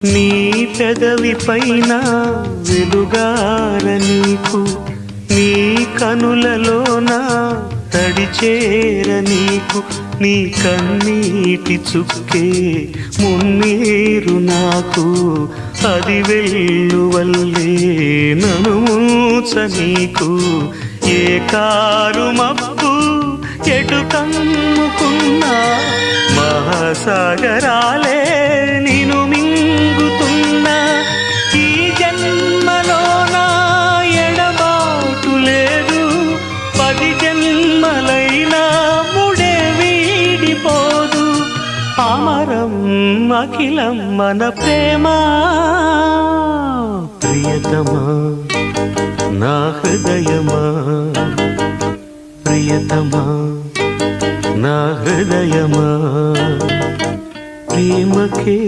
నీ పెదవి పైన వెలుగార నీకు నీ కనులలోన తడిచేర నీకు నీ కన్నీటి చుక్కే మున్నీరు నాకు. అది వెల్లువల్లే నను మూచ నీకు. ఏ కారు మబ్బు ఎటు కమ్ముకున్నా మహాసాగరాలే అమరం అఖిలం మన ప్రేమ. ప్రియతమా నా హృదయమా? ప్రియతమా నా హృదయమా? ప్రేమకే